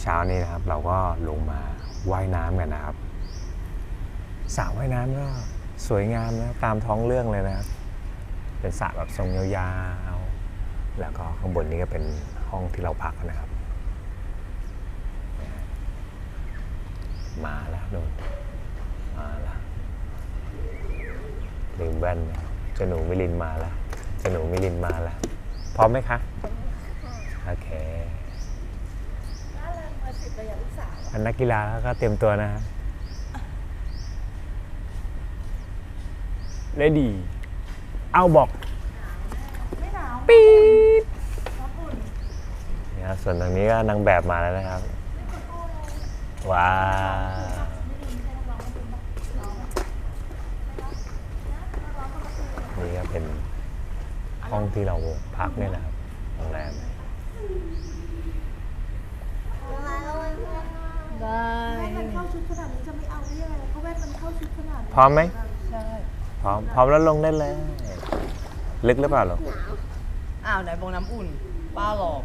เช้านี้นะครับ เราก็ลงมาว่ายน้ำกันนะครับสระว่ายน้ำก็สวยงามนะตามท้องเรื่องเลยนะครับ เป็นสระแบบทรงยาวๆแล้วก็ข้างบนนี้ก็เป็นห้องที่เราพักนะครับ มาแล้วโดนมาแล้วลืมแว่นนะเจ้าหนูมิลินมาแล้วจ้าหนูมิลินมาแล้วพร้อมไหมคะโอเค นนักกีฬาก็เตรียมตัวนะฮะเลดี เอาบอกไม่หนาวปี๊ดน้ำอุ่นนี่ครับส่วนตรงนี้ก็นางแบบมาแล้วนะครับ ว้าวนี่ก็เป็นห้องที่เราพักเนี่ยนะครับโรงแรม ได้ แว่นมันเข้าชุดขนาดนี้จะไม่เอาได้ยังไงเพราะแว่นมันเข้าชุดขนาดนี้ พร้อมไหมใช่พร้อมพร้อมแล้วลงได้เลยลึกหรือเปล่าลูกอ้าวไหนบอกน้ำอุ่นป้าหลอก